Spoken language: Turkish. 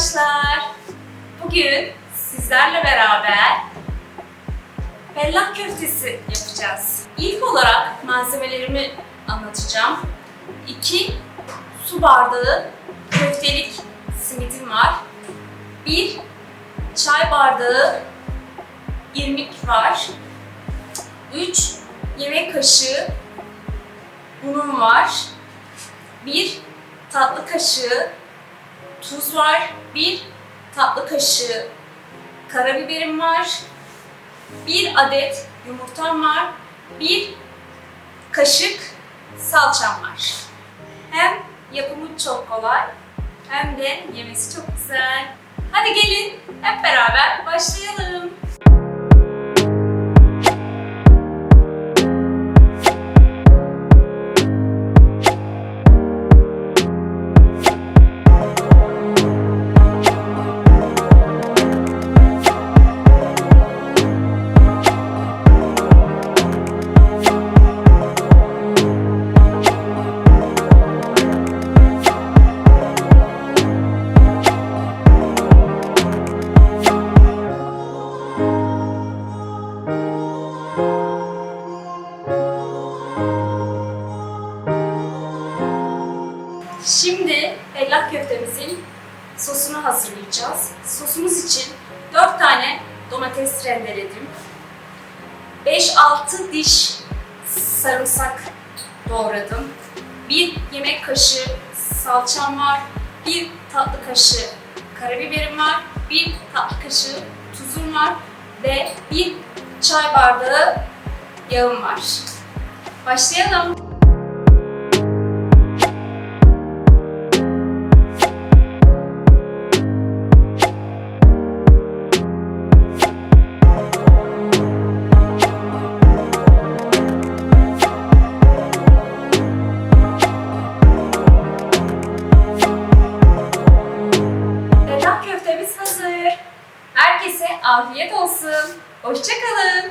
arkadaşlar. Bugün sizlerle beraber bellak köftesi yapacağız. İlk olarak malzemelerimi anlatacağım. 2 su bardağı köftelik simidim var. 1 çay bardağı irmik var. 3 yemek kaşığı unum var. 1 tatlı kaşığı tuz var. 1 tatlı kaşığı karabiberim var. 1 adet yumurtam var. 1 kaşık salçam var. Hem yapımı çok kolay hem de yemesi çok güzel. Hadi gelin hep beraber başlayalım. Şimdi bellak köftemizin sosunu hazırlayacağız. Sosumuz için 4 tane domates rendeledim. 5-6 diş sarımsak doğradım. 1 yemek kaşığı salçam var. 1 tatlı kaşığı karabiberim var. 1 tatlı kaşığı tuzum var. Ve 1 çay bardağı yağım var. Başlayalım. Köftemiz hazır. Herkese afiyet olsun. Hoşçakalın.